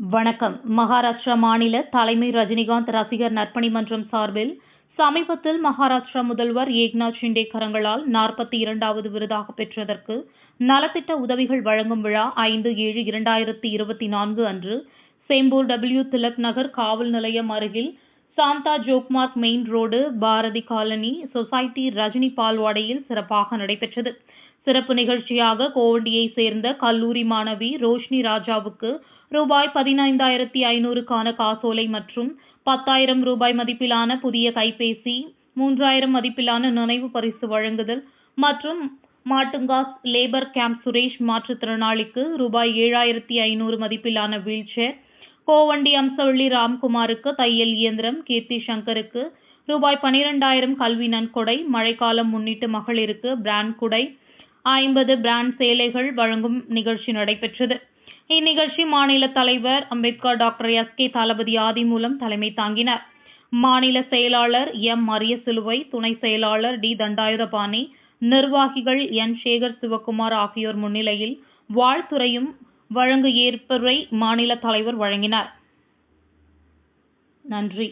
வணக்கம். மகாராஷ்டிரா மாநில தலைமை ரஜினிகாந்த் ரசிகர் நற்பணி மன்றம் சார்பில் சமீபத்தில் மகாராஷ்டிரா முதல்வர் ஏக்நாத் ஷிண்டே கரங்களால் நாற்பத்தி இரண்டாவது விருதாக பெற்றதற்கு நலத்திட்ட உதவிகள் வழங்கும் விழா ஐந்து ஏழு இரண்டாயிரத்தி இருபத்தி நான்கு அன்று. சேம்பூர் டபிள்யூ திலக் நகர் காவல் நிலையம் அருகில் Shantha ஜோக்மார்க் main road Bharathi colony society Rajini பால்வாடையில் சிறப்பாக நடைபெற்றது. சிறப்பு நிகழ்ச்சியாக கோவண்டியை சேர்ந்த கல்லூரி மாணவி ரோஷினி ராஜாவுக்கு ரூபாய் பதினைந்தாயிரத்தி ஐநூறுக்கான காசோலை மற்றும் பத்தாயிரம் ரூபாய் மதிப்பிலான புதிய கைபேசி மூன்றாயிரம் மதிப்பிலான நினைவு பரிசு வழங்குதல் மற்றும் மாட்டுங்காஸ் லேபர் கேம்ப் சுரேஷ் மாற்றுத்திறனாளிக்கு ரூபாய் ஏழாயிரத்தி ஐநூறு மதிப்பிலான வீல்சேர் கோவண்டி அம்சவள்ளி ராம்குமாருக்கு தையல் இயந்திரம் கீர்த்தி சங்கருக்கு ரூபாய் பனிரெண்டாயிரம் கல்வி நன்கொடை மழைக்காலம் முன்னிட்டு மகளிருக்கு பிராண்ட் குடை ஐம்பது பிராண்ட் சேலைகள் வழங்கும் நிகழ்ச்சி நடைபெற்றது. இந்நிகழ்ச்சி மாநில தலைவர் Ambedkar doctor S K Thalapathy Adhimoolam தலைமை தாங்கினார். மாநில செயலாளர் எம் மரிய சிலுவை துணை செயலாளர் டி தண்டாயுதபாணி நிர்வாகிகள் என் சேகர் சிவக்குமார் ஆகியோர் முன்னிலையில் வாழ்த்துறையும் வழங்கு ஏற்புரை மாநில தலைவர் வழங்கினார். நன்றி.